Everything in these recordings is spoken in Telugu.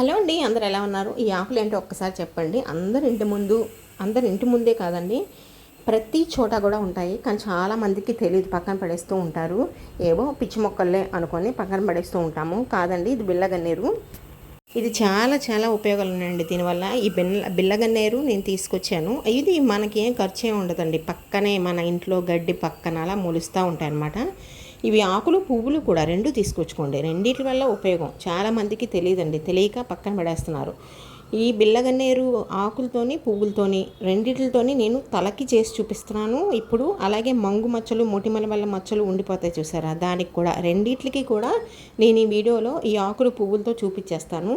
హలో అండి అందరు ఎలా ఉన్నారు? ఈ ఆకులు ఏంటో ఒక్కసారి చెప్పండి. అందరి ఇంటి ముందు అందరి ఇంటి ముందే కాదండి ప్రతి చోట కూడా ఉంటాయి. కానీ చాలామందికి తెలియదు పక్కన పడేస్తూ ఉంటారు. ఏవో పిచ్చి మొక్కలే అనుకొని పక్కన పడేస్తూ ఉంటాము. కాదండి ఇది బిల్లగన్నేరు ఇది చాలా చాలా ఉపయోగాలు ఉన్నాయండి దీనివల్ల. ఈ బిల్ల బిల్లగన్నేరు నేను తీసుకొచ్చాను. ఇది మనకి ఏం ఖర్చే ఉండదండి. పక్కనే మన ఇంట్లో గడ్డి పక్కన అలా మొలుస్తూ ఉంటాయి అన్నమాట ఇవి ఆకులు పువ్వులు కూడా రెండు తీసుకొచ్చుకోండి. రెండింటి వల్ల ఉపయోగం. చాలా మందికి తెలియదండి. తెలియక పక్కన పడేస్తున్నారు. ఈ బిల్లగన్నేరు ఆకులతోని పువ్వులతోని రెండిటితోని నేను తలకి చేసి చూపిస్తున్నాను. ఇప్పుడు అలాగే మంగు మచ్చలు మొటిమల వల్ల మచ్చలు ఉండిపోతాయి చూసారా? దానికి కూడా రెండిట్లకి కూడా నేను ఈ వీడియోలో ఈ ఆకులు పువ్వులతో చూపించేస్తాను.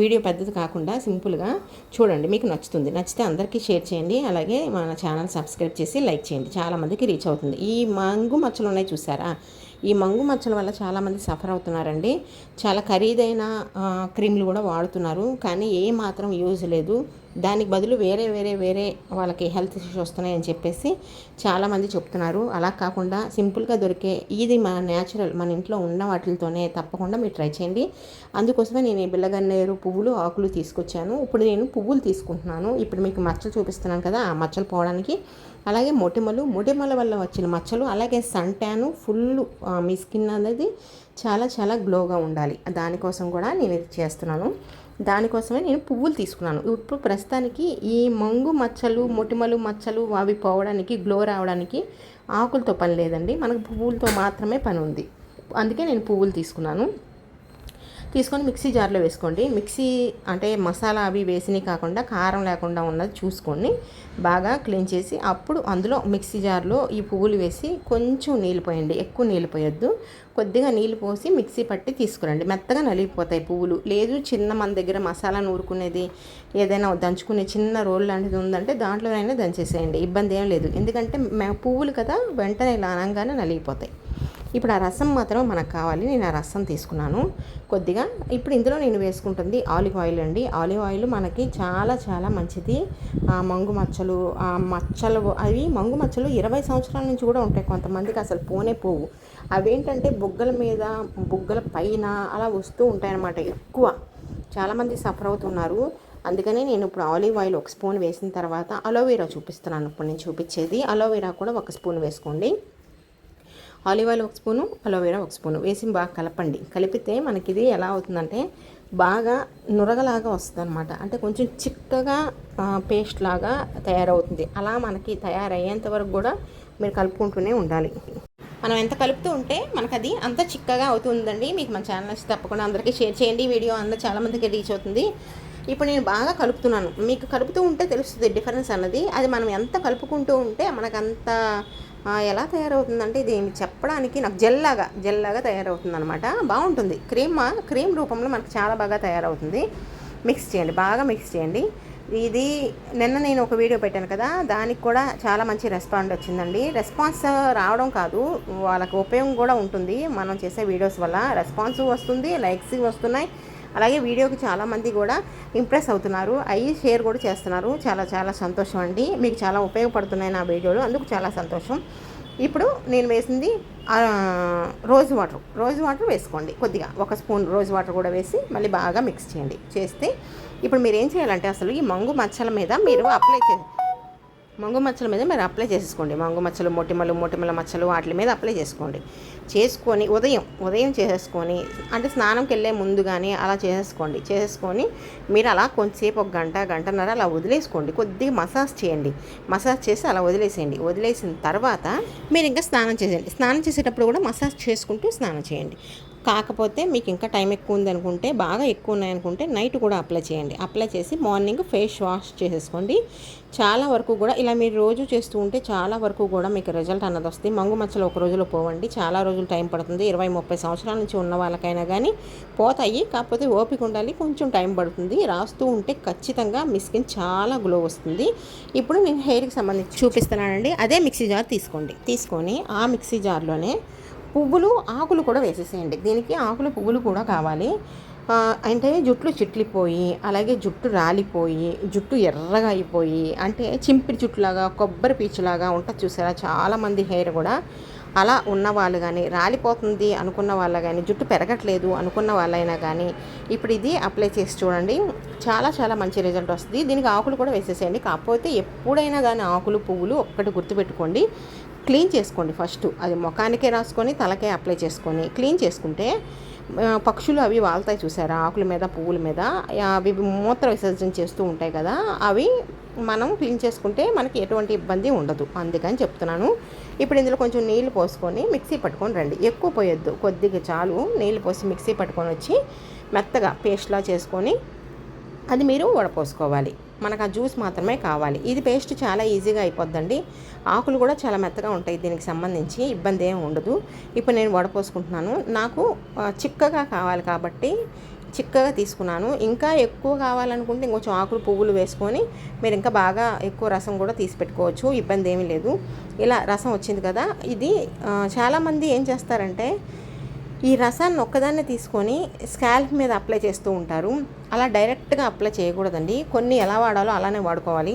వీడియో పెద్దది కాకుండా సింపుల్గా చూడండి మీకు నచ్చుతుంది. నచ్చితే అందరికీ షేర్ చేయండి. అలాగే మన ఛానల్ సబ్స్క్రైబ్ చేసి లైక్ చేయండి. చాలామందికి రీచ్ అవుతుంది. ఈ మంగు మచ్చలు ఉన్నాయి చూసారా? ఈ మంగు మచ్చల వల్ల చాలామంది సఫర్ అవుతున్నారండి. చాలా ఖరీదైన క్రీమ్లు కూడా వాడుతున్నారు. కానీ ఏ మాత్రం యూజ్ లేదు. దానికి బదులు వేరే వేరే వేరే వాళ్ళకి హెల్త్ ఇష్యూస్ వస్తున్నాయని చెప్పేసి చాలామంది చెప్తున్నారు. అలా కాకుండా సింపుల్గా దొరికే ఇది మన న్యాచురల్ మన ఇంట్లో ఉన్న వాటితోనే తప్పకుండా మీరు ట్రై చేయండి. అందుకోసమే నేను ఈ బిల్లగన్నేరు పువ్వులు ఆకులు తీసుకొచ్చాను. ఇప్పుడు నేను పువ్వులు తీసుకుంటున్నాను. ఇప్పుడు మీకు మచ్చలు చూపిస్తున్నాను కదా ఆ మచ్చలు పోవడానికి. అలాగే మొటిమలు మొటిమల వల్ల వచ్చిన మచ్చలు అలాగే సన్ ట్యాను ఫుల్ మీ స్కిన్ అనేది చాలా చాలా గ్లోగా ఉండాలి. దానికోసం కూడా నేను ఇది చేస్తున్నాను. దానికోసమే నేను పువ్వులు తీసుకున్నాను. ఇప్పుడు ప్రస్తుతానికి ఈ మంగు మచ్చలు మొటిమలు మచ్చలు అవి పోవడానికి గ్లో రావడానికి ఆకులతో పని లేదండి. మనకు పువ్వులతో మాత్రమే పని ఉంది. అందుకే నేను పువ్వులు తీసుకున్నాను. తీసుకొని మిక్సీ జార్లో వేసుకోండి. మిక్సీ అంటే మసాలా అవి వేసినవి కాకుండా కారం లేకుండా ఉన్నది చూసుకొని బాగా క్లీన్ చేసి అప్పుడు అందులో మిక్సీ జార్లో ఈ పువ్వులు వేసి కొంచెం నీళ్ళు పోయండి. ఎక్కువ నీళ్ళు పోయొద్దు. కొద్దిగా నీళ్ళు పోసి మిక్సీ పట్టి తీసుకురండి. మెత్తగా నలిగిపోతాయి పువ్వులు. లేదు చిన్న మన దగ్గర మసాలా నూరుకునేది ఏదైనా దంచుకునే చిన్న రోల్ లాంటిది ఉందంటే దాంట్లోనైనా దంచేసేయండి. ఇబ్బంది ఏం లేదు. ఎందుకంటే పువ్వులు కదా వెంటనే ఇలా అనగానే నలిగిపోతాయి. ఇప్పుడు ఆ రసం మాత్రం మనకు కావాలి. నేను ఆ రసం తీసుకున్నాను. కొద్దిగా ఇప్పుడు ఇందులో నేను వేసుకుంటుంది ఆలివ్ ఆయిల్ అండి. ఆలివ్ ఆయిల్ మనకి చాలా చాలా మంచిది. ఆ మంగు మచ్చలు ఆ మచ్చలు అవి మంగు మచ్చలు ఇరవై సంవత్సరాల నుంచి కూడా ఉంటాయి. కొంతమందికి అసలు పోనే పోవు. అవేంటంటే బుగ్గల మీద బుగ్గల పైన అలా వస్తూ ఉంటాయన్నమాట ఎక్కువ. చాలామంది సఫర్ అవుతున్నారు. అందుకనే నేను ఇప్పుడు ఆలివ్ ఆయిల్ ఒక స్పూన్ వేసిన తర్వాత అలోవెరా చూపిస్తున్నాను. ఇప్పుడు నేను చూపించేది అలోవెరా కూడా ఒక స్పూన్ వేసుకోండి. ఆలివ్ ఆయిల్ ఒక స్పూను అలోవెరా ఒక స్పూను. వేసి బాగా కలపండి. కలిపితే మనకి ఇది ఎలా అవుతుందంటే బాగా నురగలాగా వస్తుంది అనమాట అంటే కొంచెం చిక్కగా పేస్ట్ లాగా తయారవుతుంది. అలా మనకి తయారయ్యేంత వరకు కూడా మీరు కలుపుకుంటూనే ఉండాలి. మనం ఎంత కలుపుతూ ఉంటే మనకు అది అంత చిక్కగా అవుతుందండి. మీకు మన ఛానల్ నచ్చితే తప్పకుండా అందరికీ షేర్ చేయండి. వీడియో అందరూ చాలామందికి రీచ్ అవుతుంది. ఇప్పుడు నేను బాగా కలుపుతున్నాను. మీకు కలుపుతూ ఉంటే తెలుస్తుంది డిఫరెన్స్ అన్నది. అది మనం ఎంత కలుపుకుంటూ ఉంటే మనకు ఎలా తయారవుతుందంటే ఇది చెప్పడానికి నాకు జెల్లాగా జెల్లాగా తయారవుతుంది అనమాట బాగుంటుంది. క్రీమ్ క్రీమ్ రూపంలో మనకు చాలా బాగా తయారవుతుంది. మిక్స్ చేయండి బాగా మిక్స్ చేయండి. ఇది నిన్న నేను ఒక వీడియో పెట్టాను కదా దానికి కూడా చాలా మంచి రెస్పాండ్ వచ్చిందండి. రెస్పాన్స్ రావడం కాదు వాళ్ళకి ఉపయోగం కూడా ఉంటుంది. మనం చేసే వీడియోస్ వల్ల రెస్పాన్స్ వస్తుంది లైక్స్ వస్తున్నాయి. అలాగే వీడియోకి చాలామంది కూడా ఇంప్రెస్ అవుతున్నారు. అవి షేర్ కూడా చేస్తున్నారు. చాలా చాలా సంతోషం అండి. మీకు చాలా ఉపయోగపడుతున్నాయి నా వీడియోలు. అందుకు చాలా సంతోషం. ఇప్పుడు నేను వేసింది రోజ్ వాటర్. రోజ్ వాటర్ వేసుకోండి కొద్దిగా. ఒక స్పూన్ రోజ్ వాటర్ కూడా వేసి మళ్ళీ బాగా మిక్స్ చేయండి. చేస్తే ఇప్పుడు మీరు ఏం చేయాలంటే అసలు ఈ మంగు మచ్చల మీద మీరు అప్లై చేయండి మంగు మచ్చల మీద మీరు అప్లై చేసేసుకోండి. మంగు మచ్చలు మొటిమలు మొటిమల మచ్చలు వాటి మీద అప్లై చేసుకోండి. చేసుకొని ఉదయం ఉదయం చేసేసుకొని అంటే స్నానంకి వెళ్ళే ముందు కానీ అలా చేసేసుకోండి. చేసేసుకొని మీరు అలా కొంతసేపు ఒక గంట గంటన్నర అలా వదిలేసుకోండి. కొద్దిగా మసాజ్ చేయండి. మసాజ్ చేసి అలా వదిలేసేయండి. వదిలేసిన తర్వాత మీరు ఇంకా స్నానం చేసేయండి. స్నానం చేసేటప్పుడు కూడా మసాజ్ చేసుకుంటూ స్నానం చేయండి. కాకపోతే మీకు ఇంకా టైం ఎక్కువ ఉంది అనుకుంటే బాగా ఎక్కువ ఉన్నాయనుకుంటే నైట్ కూడా అప్లై చేయండి. అప్లై చేసి మార్నింగ్ ఫేస్ వాష్ చేసేసుకోండి. చాలా వరకు కూడా ఇలా మీరు రోజు చేస్తూ ఉంటే చాలా వరకు కూడా మీకు రిజల్ట్ అన్నది వస్తుంది. మంగు మచ్చలు ఒక రోజులో పోవండి. చాలా రోజులు టైం పడుతుంది. ఇరవై ముప్పై సంవత్సరాల నుంచి ఉన్న వాళ్ళకైనా కానీ పోతాయి. కాకపోతే ఓపిక ఉండాలి. కొంచెం టైం పడుతుంది. రాస్తూ ఉంటే ఖచ్చితంగా మీ స్కిన్ చాలా గ్లో వస్తుంది. ఇప్పుడు నేను హెయిర్కి సంబంధించి చూపిస్తున్నానండి. అదే మిక్సీ జార్ తీసుకోండి. తీసుకొని ఆ మిక్సీ జార్లోనే పువ్వులు ఆకులు కూడా వేసేసేయండి. దీనికి ఆకులు పువ్వులు కూడా కావాలి. అంటే జుట్లు చిట్లిపోయి అలాగే జుట్టు రాలిపోయి జుట్టు ఎర్రగా అయిపోయి అంటే చింపిరి జుట్టులాగా కొబ్బరి పీచులాగా ఉంటుంది చూసారా? చాలామంది హెయిర్ కూడా అలా ఉన్న వాళ్ళు కానీ రాలిపోతుంది అనుకున్న వాళ్ళ కానీ జుట్టు పెరగట్లేదు అనుకున్న వాళ్ళైనా కానీ ఇప్పుడు ఇది అప్లై చేసి చూడండి. చాలా చాలా మంచి రిజల్ట్ వస్తుంది. దీనికి ఆకులు కూడా వేసేసేయండి. కాకపోతే ఎప్పుడైనా కానీ ఆకులు పువ్వులు ఒక్కటి గుర్తుపెట్టుకోండి. క్లీన్ చేసుకోండి ఫస్ట్. అది ముఖానికే రాసుకొని తలకే అప్లై చేసుకొని క్లీన్ చేసుకుంటే పక్షులు అవి వాళ్తాయి చూసారా? ఆకుల మీద పువ్వుల మీద అవి మూత్ర విసర్జన చేస్తూ ఉంటాయి కదా అవి మనం క్లీన్ చేసుకుంటే మనకి ఎటువంటి ఇబ్బంది ఉండదు. అందుకని చెప్తున్నాను. ఇప్పుడు ఇందులో కొంచెం నీళ్ళు పోసుకొని మిక్సీ పట్టుకొని రండి. ఎక్కువ పోయొద్దు. కొద్దిగా చాలు నీళ్ళు పోసి మిక్సీ పట్టుకొని వచ్చి మెత్తగా పేస్ట్లా చేసుకొని అది మీరు వడపోసుకోవాలి మనకు ఆ జ్యూస్ మాత్రమే కావాలి. ఇది పేస్ట్ చాలా ఈజీగా అయిపోద్దండి. ఆకులు కూడా చాలా మెత్తగా ఉంటాయి. దీనికి సంబంధించి ఇబ్బంది ఏమి ఉండదు. ఇప్పుడు నేను వడపోసుకుంటున్నాను నాకు చిక్కగా కావాలి కాబట్టి చిక్కగా తీసుకున్నాను. ఇంకా ఎక్కువ కావాలనుకుంటే ఇంకొంచెం ఆకులు పువ్వులు వేసుకొని మీరు ఇంకా బాగా ఎక్కువ రసం కూడా తీసి పెట్టుకోవచ్చు. ఇబ్బంది ఏమీ లేదు. ఇలా రసం వచ్చింది కదా ఇది చాలామంది ఏం చేస్తారంటే ఈ రసాన్ని ఒక్కదాన్నే తీసుకొని స్కాల్ప్ మీద అప్లై చేస్తూ ఉంటారు. అలా డైరెక్ట్గా అప్లై చేయకూడదండి. కొన్ని ఎలా వాడాలో అలానే వాడుకోవాలి.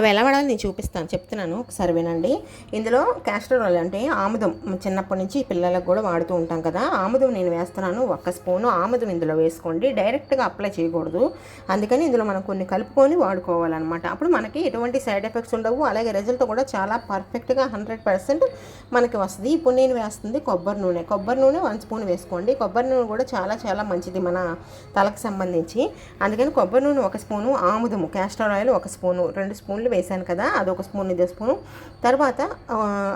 అవి ఎలా వాడాలి నేను చూపిస్తాను చెప్తున్నాను. ఒకసారి వినండి ఇందులో క్యాస్టర్ ఆయిల్ అంటే ఆముదం చిన్నప్పటి నుంచి పిల్లలకు కూడా వాడుతూ ఉంటాం కదా. ఆముదం నేను వేస్తున్నాను ఒక్క స్పూను. ఆముదం ఇందులో వేసుకోండి. డైరెక్ట్గా అప్లై చేయకూడదు. అందుకని ఇందులో మనం కొన్ని కలుపుకొని వాడుకోవాలన్నమాట. అప్పుడు మనకి ఎటువంటి సైడ్ ఎఫెక్ట్స్ ఉండవు. అలాగే రిజల్ట్ కూడా చాలా పర్ఫెక్ట్గా హండ్రెడ్ పర్సెంట్ మనకి వస్తుంది. ఇప్పుడు నేను వేస్తుంది కొబ్బరి నూనె. కొబ్బరి నూనె వన్ స్పూన్ వేసుకోండి. కొబ్బరి నూనె కూడా చాలా చాలా మంచిది మన తలకు సంబంధించి. అందుకని కొబ్బరి నూనె ఒక స్పూను ఆముదము క్యాస్టర్ ఆయిల్ ఒక స్పూను రెండు స్పూన్లు వేసాను కదా అదొక స్పూన్ ఇదే స్పూను. తర్వాత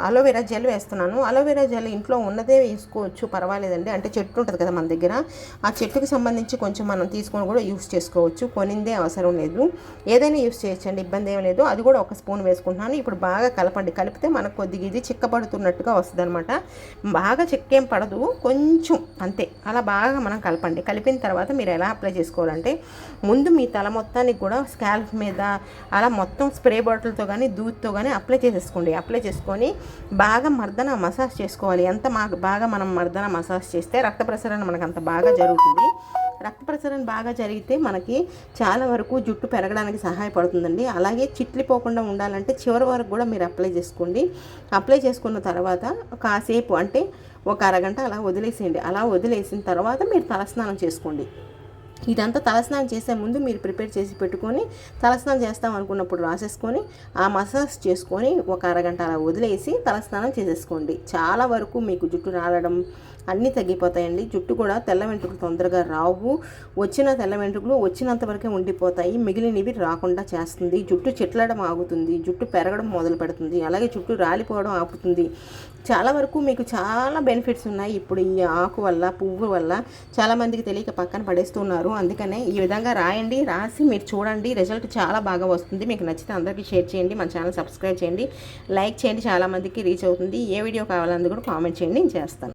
అలోవెరా జెల్ వేస్తున్నాను. అలోవెరా జెల్ ఇంట్లో ఉన్నదే వేసుకోవచ్చు పర్వాలేదండి. అంటే చెట్టు ఉంటుంది కదా మన దగ్గర. ఆ చెట్టుకి సంబంధించి కొంచెం మనం తీసుకొని కూడా యూస్ చేసుకోవచ్చు. కొనిందే అవసరం లేదు. ఏదైనా యూస్ చేయొచ్చండి ఇబ్బంది ఏం లేదు. అది కూడా ఒక స్పూన్ వేసుకుంటున్నాను. ఇప్పుడు బాగా కలపండి. కలిపితే మనకు కొద్దిగా ఇది చిక్కబడుతున్నట్టుగా వస్తుంది అనమాట బాగా చిక్కేం పడదు. కొంచెం అంతే. అలా బాగా మనం కలపండి. కలిపిన తర్వాత మీరు ఎలా అప్లై చేసుకోవాలంటే ముందు మీ తల మొత్తానికి కూడా స్కాల్ప్ మీద అలా మొత్తం స్ప్రే బాటిల్తో కానీ దూత్తో కానీ అప్లై చేసేసుకోండి. అప్లై చేసుకొని బాగా మర్దన మసాజ్ చేసుకోవాలి. ఎంత బాగా మనం మర్దన మసాజ్ చేస్తే రక్త ప్రసరణ మనకు అంత బాగా జరుగుతుంది. రక్త ప్రసరణ బాగా జరిగితే మనకి చాలా వరకు జుట్టు పెరగడానికి సహాయపడుతుందండి. అలాగే చిట్లిపోకుండా ఉండాలంటే చివరి వరకు కూడా మీరు అప్లై చేసుకోండి. అప్లై చేసుకున్న తర్వాత కాసేపు అంటే ఒక అరగంట అలా వదిలేసేయండి. అలా వదిలేసిన తర్వాత మీరు తలస్నానం చేసుకోండి. ఇదంతా తలస్నానం చేసే ముందు మీరు ప్రిపేర్ చేసి పెట్టుకొని తలస్నానం చేస్తాం అనుకున్నప్పుడు రాసేసుకొని ఆ మసాజ్ చేసుకొని ఒక అరగంట అలా వదిలేసి తలస్నానం చేసేసుకోండి. చాలా వరకు మీకు జుట్టు రాలడం అన్నీ తగ్గిపోతాయండి. జుట్టు కూడా తెల్ల వెంట్రుకలు తొందరగా రావు. వచ్చిన తెల్ల వెంట్రుకలు వచ్చినంత వరకే ఉండిపోతాయి. మిగిలినవి రాకుండా చేస్తుంది. జుట్టు చెట్లడం ఆగుతుంది. జుట్టు పెరగడం మొదలు పెడుతుంది. అలాగే జుట్టు రాలిపోవడం ఆపుతుంది. చాలా వరకు మీకు చాలా బెనిఫిట్స్ ఉన్నాయి. ఇప్పుడు ఈ ఆకు వల్ల పువ్వు వల్ల చాలామందికి తెలియక పక్కన పడేస్తున్నారు అందుకనే ఈ విధంగా రాయండి రాసి మీరు చూడండి. రిజల్ట్ చాలా బాగా వస్తుంది. మీకు నచ్చితే అందరికీ షేర్ చేయండి. మన ఛానల్ సబ్స్క్రైబ్ చేయండి. లైక్ చేయండి. చాలామందికి రీచ్ అవుతుంది. ఏ వీడియో కావాలన్నది కూడా కామెంట్ చేయండి. నేను చేస్తాను.